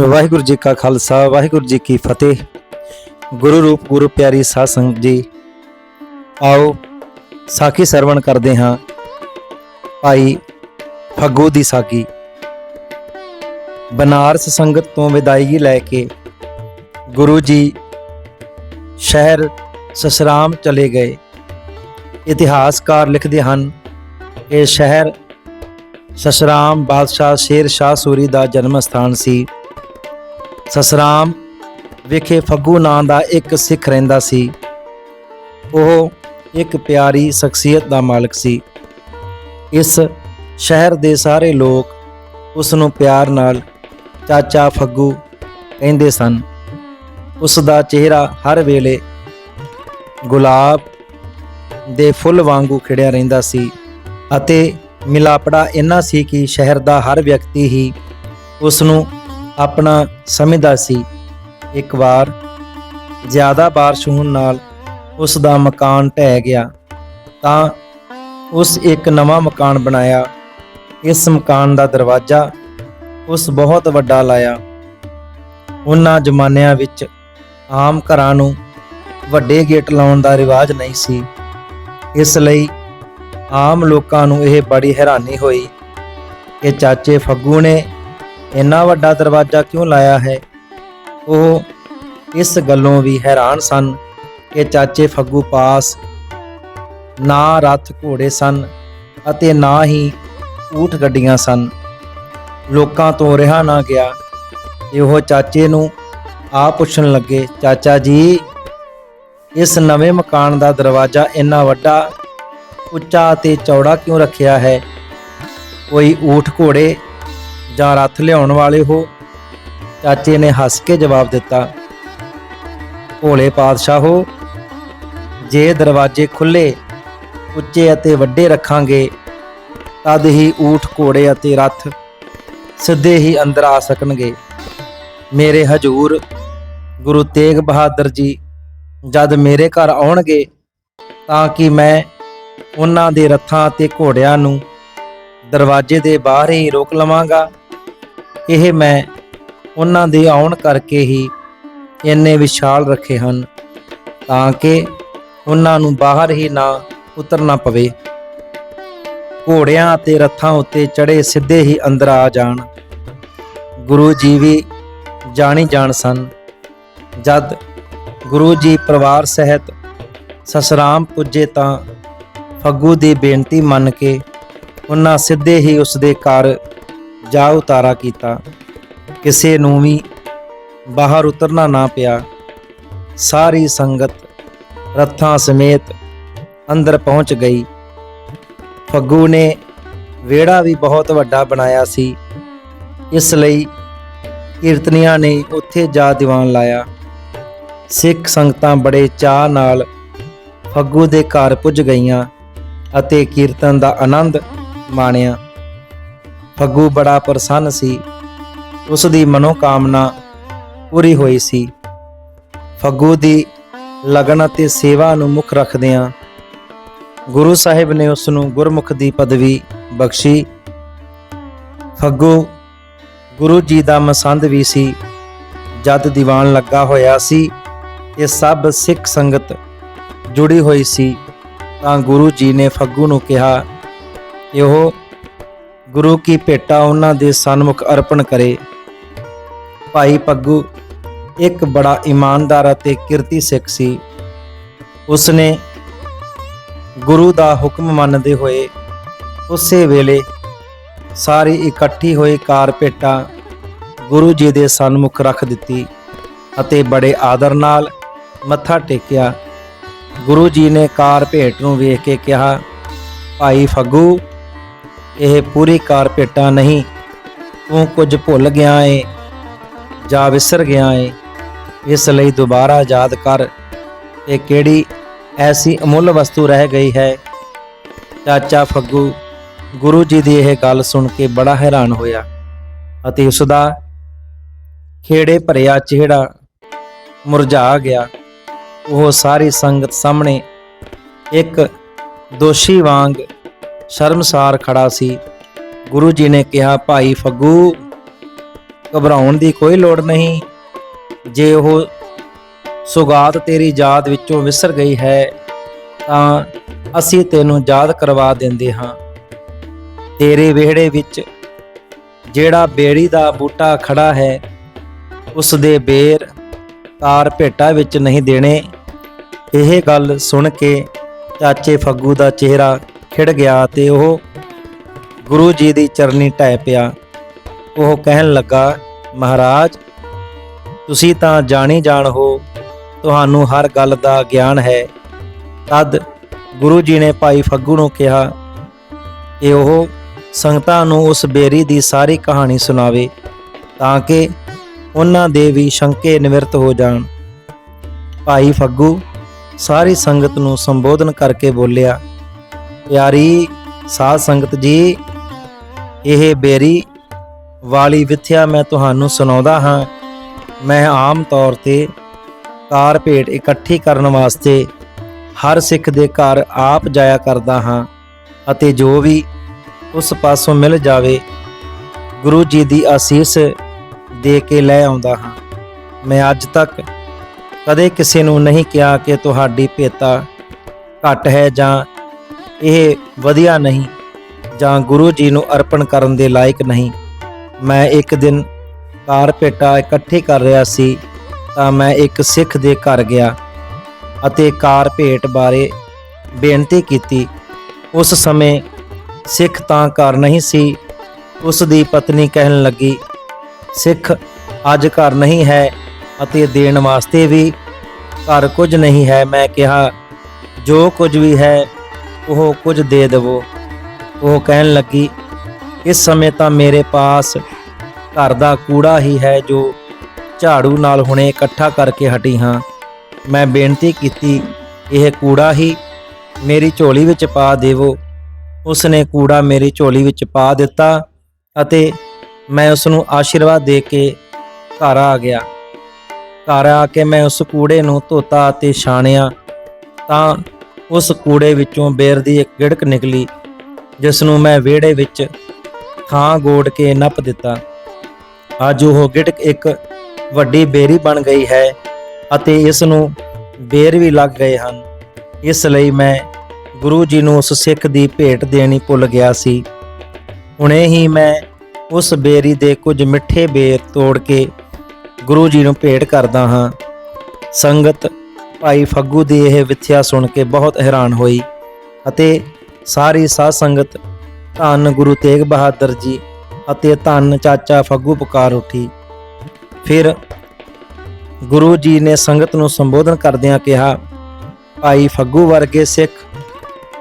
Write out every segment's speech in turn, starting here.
ਵਾਹਿਗੁਰੂ ਜੀ ਕਾ ਖਾਲਸਾ, ਵਾਹਿਗੁਰੂ ਜੀ ਕੀ ਫਤਿਹ। ਗੁਰੂ ਰੂਪ, ਗੁਰੂ ਪਿਆਰੀ ਸਾਧ ਸੰਗਤ ਜੀ, ਆਓ ਸਾਖੀ ਸਰਵਣ ਕਰਦੇ ਹਾਂ ਭਾਈ ਫੱਗੂ ਦੀ ਸਾਖੀ। ਬਨਾਰਸ ਸੰਗਤ ਤੋਂ ਵਿਦਾਇਗੀ ਲੈ ਕੇ ਗੁਰੂ ਜੀ ਸ਼ਹਿਰ ਸਸਰਾਮ ਚਲੇ ਗਏ। ਇਤਿਹਾਸਕਾਰ ਲਿਖਦੇ ਹਨ, ਇਹ ਸ਼ਹਿਰ ਸਸਰਾਮ ਬਾਦਸ਼ਾਹ ਸ਼ੇਰ ਸ਼ਾਹ ਸੂਰੀ ਦਾ ਜਨਮ ਸਥਾਨ ਸੀ। ਸਸਰਾਮ ਵਿਖੇ ਫੱਗੂ ਨਾਂ ਦਾ ਇੱਕ ਸਿੱਖ ਰਹਿੰਦਾ ਸੀ। ਉਹ ਇੱਕ ਪਿਆਰੀ ਸ਼ਖਸੀਅਤ ਦਾ ਮਾਲਕ ਸੀ। ਇਸ ਸ਼ਹਿਰ ਦੇ ਸਾਰੇ ਲੋਕ ਉਸ ਨੂੰ ਪਿਆਰ ਨਾਲ ਚਾਚਾ ਫੱਗੂ ਕਹਿੰਦੇ ਸਨ। ਉਸ ਦਾ ਚਿਹਰਾ ਹਰ ਵੇਲੇ ਗੁਲਾਬ ਦੇ ਫੁੱਲ ਵਾਂਗੂ ਖਿੜਿਆ ਰਹਿੰਦਾ ਸੀ ਅਤੇ ਮਿਲਾਪੜਾ ਇੰਨਾ ਸੀ ਕਿ ਸ਼ਹਿਰ ਦਾ ਹਰ ਵਿਅਕਤੀ ਹੀ ਉਸ ਨੂੰ ਆਪਣਾ ਸਮਝਦਾ ਸੀ। ਇੱਕ ਵਾਰ ਜ਼ਿਆਦਾ ਬਾਰਿਸ਼ ਹੋਣ ਨਾਲ ਉਸ ਦਾ ਮਕਾਨ ਢਹਿ ਗਿਆ ਤਾਂ ਉਸ ਇੱਕ ਨਵਾਂ ਮਕਾਨ ਬਣਾਇਆ। ਇਸ ਮਕਾਨ ਦਾ ਦਰਵਾਜ਼ਾ ਉਸ ਬਹੁਤ ਵੱਡਾ ਲਾਇਆ। ਉਹਨਾਂ ਜ਼ਮਾਨਿਆਂ ਵਿੱਚ ਆਮ ਘਰਾਂ ਨੂੰ ਵੱਡੇ ਗੇਟ ਲਾਉਣ ਦਾ ਰਿਵਾਜ ਨਹੀਂ ਸੀ। ਇਸ ਲਈ ਆਮ ਲੋਕਾਂ ਨੂੰ ਇਹ ਬੜੀ ਹੈਰਾਨੀ ਹੋਈ ਕਿ ਚਾਚੇ ਫੱਗੂ ਨੇ ਇੰਨਾ ਵੱਡਾ ਦਰਵਾਜ਼ਾ ਕਿਉਂ ਲਾਇਆ ਹੈ? ਉਹ ਇਸ ਗੱਲੋਂ ਵੀ ਹੈਰਾਨ ਸਨ ਕਿ ਚਾਚੇ ਫੱਗੂ ਪਾਸ ਨਾ ਰੱਥ ਘੋੜੇ ਸਨ ਅਤੇ ਨਾ ਹੀ ਊਠ ਗੱਡੀਆਂ ਸਨ। ਲੋਕਾਂ ਤੋਂ ਰਿਹਾ ਨਾ ਗਿਆ। ਇਹੋ ਚਾਚੇ ਨੂੰ ਆ ਪੁੱਛਣ ਲੱਗੇ, ਚਾਚਾ ਜੀ, ਇਸ ਨਵੇਂ ਮਕਾਨ ਦਾ ਦਰਵਾਜ਼ਾ ਇੰਨਾ ਵੱਡਾ, ਉੱਚਾ ਅਤੇ ਚੌੜਾ ਕਿਉਂ ਰੱਖਿਆ ਹੈ? ਕੋਈ ਊਠ ਘੋੜੇ ਜਾਂ ਰੱਥ ਲਿਆਉਣ ਵਾਲੇ ਹੋ। ਚਾਚੇ ਨੇ ਹੱਸ ਕੇ ਜਵਾਬ ਦਿੱਤਾ, ਭੋਲੇ ਪਾਤਸ਼ਾਹੋ ਜੇ ਦਰਵਾਜ਼ੇ ਖੁੱਲੇ ਉੱਚੇ ਅਤੇ ਵੱਡੇ ਰੱਖਾਂਗੇ, ਤਦ ਹੀ ਊਠ, ਘੋੜੇ ਅਤੇ ਰੱਥ ਸਿੱਧੇ ਹੀ ਅੰਦਰ ਆ ਸਕਣਗੇ। ਮੇਰੇ ਹਜੂਰ, ਗੁਰੂ ਤੇਗ ਬਹਾਦਰ ਜੀ, ਜਦ ਮੇਰੇ ਘਰ ਆਉਣਗੇ, ਤਾਂ ਕਿ ਮੈਂ ਉਹਨਾਂ ਦੇ ਰੱਥਾਂ ਅਤੇ ਘੋੜਿਆਂ ਨੂੰ ਦਰਵਾਜ਼ੇ ਦੇ ਬਾਹਰ ਹੀ ਰੋਕ ਲਵਾਂਗਾ। ਇਹ ਮੈਂ ਉਹਨਾਂ ਦੇ ਆਉਣ ਕਰਕੇ ਹੀ ਇੰਨੇ ਵਿਸ਼ਾਲ ਰੱਖੇ ਹਨ, ਤਾਂ ਕਿ ਉਹਨਾਂ ਨੂੰ ਬਾਹਰ ਹੀ ਨਾ ਉਤਰਨਾ ਪਵੇ। ਘੋੜਿਆਂ ਅਤੇ ਰੱਥਾਂ ਉੱਤੇ ਚੜੇ ਸਿੱਧੇ ਹੀ ਅੰਦਰ ਆ ਜਾਣ। ਗੁਰੂ ਜੀ ਵੀ ਜਾਣੀ ਜਾਣ ਸਨ। ਜਦ ਗੁਰੂ ਜੀ ਪਰਿਵਾਰ ਸਹਿਤ ਸਸਰਾਮ ਪੁੱਜੇ ਤਾਂ ਫੱਗੂ ਦੀ ਬੇਨਤੀ ਮੰਨ ਕੇ ਉਹਨਾਂ ਸਿੱਧੇ ਹੀ ਉਸ ਦੇ ਘਰ ਜਾ ਉਤਾਰਾ ਕੀਤਾ। ਕਿਸੇ ਨੂੰ ਵੀ ਬਾਹਰ ਉਤਰਨਾ ਨਾ ਪਿਆ। ਸਾਰੀ ਸੰਗਤ ਰੱਥਾਂ ਸਮੇਤ ਅੰਦਰ ਪਹੁੰਚ ਗਈ। ਫੱਗੂ ਨੇ ਵਿਹੜਾ ਵੀ ਬਹੁਤ ਵੱਡਾ ਬਣਾਇਆ ਸੀ। ਇਸ ਲਈ ਕੀਰਤਨੀਆਂ ਨੇ ਉੱਥੇ ਜਾ ਦੀਵਾਨ ਲਾਇਆ। ਸਿੱਖ ਸੰਗਤਾਂ ਬੜੇ ਚਾਅ ਨਾਲ ਫੱਗੂ ਦੇ ਘਰ ਪੁੱਜ ਗਈਆਂ ਅਤੇ ਕੀਰਤਨ ਦਾ ਆਨੰਦ ਮਾਣਿਆ। ਫੱਗੂ ਬੜਾ ਪ੍ਰਸੰਨ ਸੀ। ਉਸ ਦੀ ਮਨੋਕਾਮਨਾ ਪੂਰੀ ਹੋਈ ਸੀ। ਫੱਗੂ ਦੀ ਲਗਨ ਅਤੇ ਸੇਵਾ ਨੂੰ ਮੁੱਖ ਰੱਖਦਿਆਂ ਗੁਰੂ ਸਾਹਿਬ ਨੇ ਉਸ ਨੂੰ ਗੁਰਮੁਖ ਦੀ ਪਦਵੀ ਬਖਸ਼ੀ। ਫੱਗੂ ਗੁਰੂ ਜੀ ਦਾ ਮਸੰਦ ਵੀ ਸੀ। ਜਦ ਦੀਵਾਨ ਲੱਗਾ ਹੋਇਆ ਸੀ ਇਹ ਸਭ ਸਿੱਖ ਸੰਗਤ ਜੁੜੀ ਹੋਈ ਸੀ ਤਾਂ ਗੁਰੂ ਜੀ ਨੇ ਫੱਗੂ ਨੂੰ ਕਿਹਾ ਕਿ ਉਹ ਗੁਰੂ ਕੀ ਭੇਟਾ ਉਹਨਾਂ ਦੇ ਸਨਮੁਖ ਅਰਪਣ ਕਰੇ। ਭਾਈ ਪੱਗੂ ਇੱਕ ਬੜਾ ਇਮਾਨਦਾਰ ਅਤੇ ਕਿਰਤੀ ਸਿੱਖ ਸੀ। ਉਸਨੇ ਗੁਰੂ ਦਾ ਹੁਕਮ ਮੰਨਦੇ ਹੋਏ ਉਸੇ ਵੇਲੇ ਸਾਰੀ ਇਕੱਠੀ ਹੋਈ ਕਾਰ ਭੇਟਾ ਗੁਰੂ ਜੀ ਦੇ ਸਨਮੁਖ ਰੱਖ ਦਿੱਤੀ ਅਤੇ ਬੜੇ ਆਦਰ ਨਾਲ ਮੱਥਾ ਟੇਕਿਆ। ਗੁਰੂ ਜੀ ਨੇ ਕਾਰ ਭੇਟ ਨੂੰ ਵੇਖ ਕੇ ਕਿਹਾ, ਭਾਈ ਫੱਗੂ ਇਹ ਪੂਰੀ ਕਾਰਪੇਟਾਂ ਨਹੀਂ, ਤੂੰ ਕੁਝ ਭੁੱਲ ਗਿਆ ਏ, ਜਾਂ ਵਿਸਰ ਗਿਆ ਏ। ਇਸ ਲਈ ਦੁਬਾਰਾ ਯਾਦ ਕਰ ਇਹ ਕਿਹੜੀ ਐਸੀ ਅਮੁੱਲ ਵਸਤੂ ਰਹਿ ਗਈ ਹੈ। ਚਾਚਾ ਫੱਗੂ, ਗੁਰੂ ਜੀ ਦੀ ਇਹ ਗੱਲ ਸੁਣ ਕੇ ਬੜਾ ਹੈਰਾਨ ਹੋਇਆ ਅਤੇ ਉਸ ਦਾ ਖੇੜੇ ਭਰਿਆ ਚਿਹਰਾ ਮੁਰਝਾ ਗਿਆ। ਉਹ ਸਾਰੀ ਸੰਗਤ ਸਾਹਮਣੇ ਇੱਕ ਦੋਸ਼ੀ ਵਾਂਗ ਸ਼ਰਮਸਾਰ ਖੜਾ ਸੀ। ਗੁਰੂ ਜੀ ਨੇ ਕਿਹਾ, ਭਾਈ ਫੱਗੂ, ਘਬਰਾਉਣ ਦੀ ਕੋਈ ਲੋੜ ਨਹੀਂ। ਜੇ ਉਹ ਸੁਗਾਤ ਤੇਰੀ ਯਾਦ ਵਿੱਚੋਂ ਵਿਸਰ ਗਈ ਹੈ, ਤਾਂ ਅਸੀਂ ਤੈਨੂੰ ਯਾਦ ਕਰਵਾ ਦਿੰਦੇ ਹਾਂ। ਤੇਰੇ ਵਿਹੜੇ ਵਿੱਚ ਜਿਹੜਾ ਬੇੜੀ ਦਾ ਬੂਟਾ ਖੜਾ ਹੈ ਉਸ ਦੇ ਬੇਰ ਕਾਰ ਭੇਟਾ ਵਿੱਚ ਨਹੀਂ ਦੇਣੇ। ਇਹ ਗੱਲ ਸੁਣ ਕੇ ਚਾਚੇ ਫੱਗੂ ਦਾ ਚਿਹਰਾ ਖਿੜ ਗਿਆ ਤੇ ਉਹ ਗੁਰੂ ਜੀ ਦੀ ਚਰਨੀ ਢਹਿ ਪਿਆ। ਉਹ ਕਹਿਣ ਲੱਗਾ, ਮਹਾਰਾਜ, ਤੁਸੀਂ ਤਾਂ ਜਾਣੀ ਜਾਣ ਹੋ, ਤੁਹਾਨੂੰ ਹਰ ਗੱਲ ਦਾ ਗਿਆਨ ਹੈ। ਤਦ ਗੁਰੂ ਜੀ ਨੇ ਭਾਈ ਫੱਗੂ ਨੂੰ ਕਿਹਾ ਕਿ ਉਹ ਸੰਗਤਾਂ ਨੂੰ ਉਸ ਬੇਰੀ ਦੀ ਸਾਰੀ ਕਹਾਣੀ ਸੁਣਾਵੇ, ਤਾਂ ਕਿ ਉਹਨਾਂ ਦੇ ਵੀ ਸ਼ੰਕੇ ਨਿਵਰਤ ਹੋ ਜਾਣ। ਭਾਈ ਫੱਗੂ ਸਾਰੀ ਸੰਗਤ ਨੂੰ ਸੰਬੋਧਨ ਕਰਕੇ ਬੋਲਿਆ ਪਿਆਰੀ ਸਾਧ ਸੰਗਤ ਜੀ, ਇਹ ਬੇਰੀ ਵਾਲੀ ਵਿਥਿਆ ਮੈਂ ਤੁਹਾਨੂੰ ਸੁਣਾਉਂਦਾ ਹਾਂ। ਮੈਂ ਆਮ ਤੌਰ ਤੇ ਕਾਰ ਭੇਟ ਇਕੱਠੀ ਕਰਨ ਵਾਸਤੇ ਹਰ ਸਿੱਖ ਦੇ ਘਰ ਆਪ ਜਾਇਆ ਕਰਦਾ ਹਾਂ ਅਤੇ ਜੋ ਵੀ ਉਸ ਪਾਸੋਂ ਮਿਲ ਜਾਵੇ, ਗੁਰੂ ਜੀ ਦੀ ਆਸੀਸ ਦੇ ਕੇ ਲੈ ਆਉਂਦਾ ਹਾਂ। ਮੈਂ ਅੱਜ ਤੱਕ ਕਦੇ ਕਿਸੇ ਨੂੰ ਨਹੀਂ ਕਿਹਾ ਕਿ ਤੁਹਾਡੀ ਭੇਤਾ ਘੱਟ ਹੈ ਜਾਂ ਇਹ ਵਧੀਆ ਨਹੀਂ ਜਾਂ ਗੁਰੂ ਜੀ ਨੂੰ ਅਰਪਣ ਕਰਨ ਦੇ ਲਾਇਕ ਨਹੀਂ। ਮੈਂ ਇੱਕ ਦਿਨ ਕਾਰ ਭੇਟਾ ਇਕੱਠੀ ਕਰ ਰਿਹਾ ਸੀ ਤਾਂ ਮੈਂ ਇੱਕ ਸਿੱਖ ਦੇ ਘਰ ਗਿਆ ਅਤੇ ਕਾਰ ਭੇਟ ਬਾਰੇ ਬੇਨਤੀ ਕੀਤੀ। ਉਸ ਸਮੇਂ ਸਿੱਖ ਤਾਂ ਘਰ ਨਹੀਂ ਸੀ, ਉਸ ਦੀ ਪਤਨੀ ਕਹਿਣ ਲੱਗੀ, ਸਿੱਖ ਅੱਜ ਘਰ ਨਹੀਂ ਹੈ ਅਤੇ ਦੇਣ ਵਾਸਤੇ ਵੀ ਘਰ ਕੁਝ ਨਹੀਂ ਹੈ। ਮੈਂ ਕਿਹਾ, ਜੋ ਕੁਝ ਵੀ ਹੈ ਉਹ ਕੁਝ ਦੇ ਦੇਵੋ। ਉਹ ਕਹਿਣ ਲੱਗੀ, ਇਸ ਸਮੇਂ ਤਾਂ ਮੇਰੇ ਪਾਸ ਘਰ ਦਾ ਕੂੜਾ ਹੀ ਹੈ ਜੋ ਝਾੜੂ ਨਾਲ ਹੁਣੇ ਇਕੱਠਾ ਕਰਕੇ ਹਟੀ ਹਾਂ। ਮੈਂ ਬੇਨਤੀ ਕੀਤੀ, ਇਹ ਕੂੜਾ ਹੀ ਮੇਰੀ ਝੋਲੀ ਵਿੱਚ ਪਾ ਦੇਵੋ। ਉਸ ਨੇ ਕੂੜਾ ਮੇਰੀ ਝੋਲੀ ਵਿੱਚ ਪਾ ਦਿੱਤਾ ਅਤੇ ਮੈਂ ਉਸ ਨੂੰ ਆਸ਼ੀਰਵਾਦ ਦੇ ਕੇ ਘਰ ਆ ਗਿਆ। ਘਰ ਆ ਕੇ ਮੈਂ ਉਸ ਕੂੜੇ ਨੂੰ ਧੋਤਾ ਅਤੇ ਛਾਣਿਆ ਤਾਂ ਉਸ ਕੂੜੇ ਵਿੱਚੋਂ ਬੇਰ ਦੀ ਇੱਕ ਗਿੜਕ ਨਿਕਲੀ ਜਿਸ ਨੂੰ ਮੈਂ ਵਿਹੜੇ ਵਿੱਚ ਥਾਂ ਗੋੜ ਕੇ ਨੱਪ ਦਿੱਤਾ। ਅੱਜ ਉਹ ਗਿੜਕ ਇੱਕ ਵੱਡੀ ਬੇਰੀ ਬਣ ਗਈ ਹੈ ਅਤੇ ਇਸ ਨੂੰ ਬੇਰ ਵੀ ਲੱਗ ਗਏ ਹਨ। ਇਸ ਲਈ ਮੈਂ ਗੁਰੂ ਜੀ ਨੂੰ ਉਸ ਸਿੱਖ ਦੀ ਭੇਟ ਦੇਣੀ ਭੁੱਲ ਗਿਆ ਸੀ। ਹੁਣੇ ਹੀ ਮੈਂ ਉਸ ਬੇਰੀ ਦੇ ਕੁਝ ਮਿੱਠੇ ਬੇਰ ਤੋੜ ਕੇ ਗੁਰੂ ਜੀ ਨੂੰ ਭੇਟ ਕਰਦਾ ਹਾਂ। ਸੰਗਤ ਭਾਈ ਫੱਗੂ ਦੀ ਇਹ ਵਿਥਿਆ ਸੁਣ ਕੇ ਬਹੁਤ ਹੈਰਾਨ ਹੋਈ ਅਤੇ ਸਾਰੀ ਸਾਧ ਸੰਗਤ ਧੰਨ ਗੁਰੂ ਤੇਗ ਬਹਾਦਰ ਜੀ ਅਤੇ ਧੰਨ ਚਾਚਾ ਫੱਗੂ ਪੁਕਾਰ ਉੱਠੀ। ਫਿਰ ਗੁਰੂ ਜੀ ਨੇ ਸੰਗਤ ਨੂੰ ਸੰਬੋਧਨ ਕਰਦਿਆਂ ਕਿਹਾ, ਭਾਈ ਫੱਗੂ ਵਰਗੇ ਸਿੱਖ,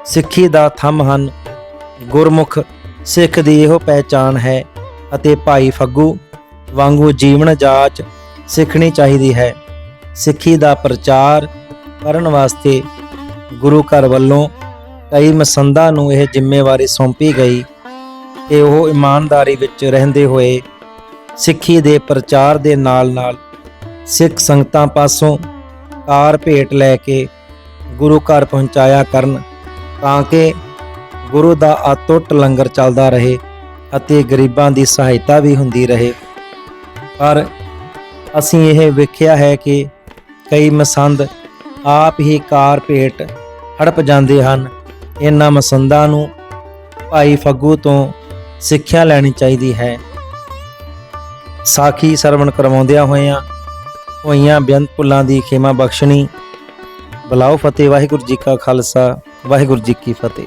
ਸਿੱਖੀ ਦਾ ਥੰਮ ਹਨ। ਗੁਰਮੁਖ ਸਿੱਖ ਦੀ ਇਹੋ ਪਹਿਚਾਨ ਹੈ ਅਤੇ ਭਾਈ ਫੱਗੂ ਵਾਂਗੂ ਜੀਵਨ ਜਾਚ ਸਿੱਖਣੀ ਚਾਹੀਦੀ ਹੈ। ਸਿੱਖੀ ਦਾ ਪ੍ਰਚਾਰ ਕਰਨ ਵਾਸਤੇ ਗੁਰੂ ਘਰ ਵੱਲੋਂ ਕਈ ਮਸੰਦਾਂ ਨੂੰ ਇਹ ਜ਼ਿੰਮੇਵਾਰੀ ਸੌਂਪੀ ਗਈ ਕਿ ਉਹ ਇਮਾਨਦਾਰੀ ਵਿੱਚ ਰਹਿੰਦੇ ਹੋਏ ਸਿੱਖੀ ਦੇ ਪ੍ਰਚਾਰ ਦੇ ਨਾਲ-ਨਾਲ ਸਿੱਖ ਸੰਗਤਾਂ ਪਾਸੋਂ ਕਾਰ ਭੇਟ ਲੈ ਕੇ ਗੁਰੂ ਘਰ ਪਹੁੰਚਾਇਆ ਕਰਨ ਤਾਂ ਕਿ ਗੁਰੂ ਦਾ ਅਤੁੱਟ ਲੰਗਰ ਚੱਲਦਾ ਰਹੇ ਅਤੇ ਗਰੀਬਾਂ ਦੀ ਸਹਾਇਤਾ ਵੀ ਹੁੰਦੀ ਰਹੇ। ਪਰ ਅਸੀਂ ਇਹ ਵੇਖਿਆ ਹੈ ਕਿ ਕਈ ਮਸੰਦ ਆਪ ਹੀ ਕਾਰ ਭੇਟ ਹੜਪ ਜਾਂਦੇ ਹਨ। ਇਹਨਾਂ ਮਸੰਦਾਂ ਨੂੰ ਭਾਈ ਫੱਗੂ ਤੋਂ ਸਿੱਖਿਆ ਲੈਣੀ ਚਾਹੀਦੀ ਹੈ। ਸਾਖੀ ਸਰਵਣ ਕਰਵਾਉਂਦਿਆਂ ਹੋਇਆਂ ਹੋਈਆਂ ਬੇਅੰਤ ਭੁੱਲਾਂ ਦੀ ਖੇਮਾ ਬਖਸ਼ਣੀ। ਬਲਾਓ ਫਤਿਹ, ਵਾਹਿਗੁਰੂ ਜੀ ਕਾ ਖਾਲਸਾ, ਵਾਹਿਗੁਰੂ ਜੀ ਕੀ ਫਤਿਹ।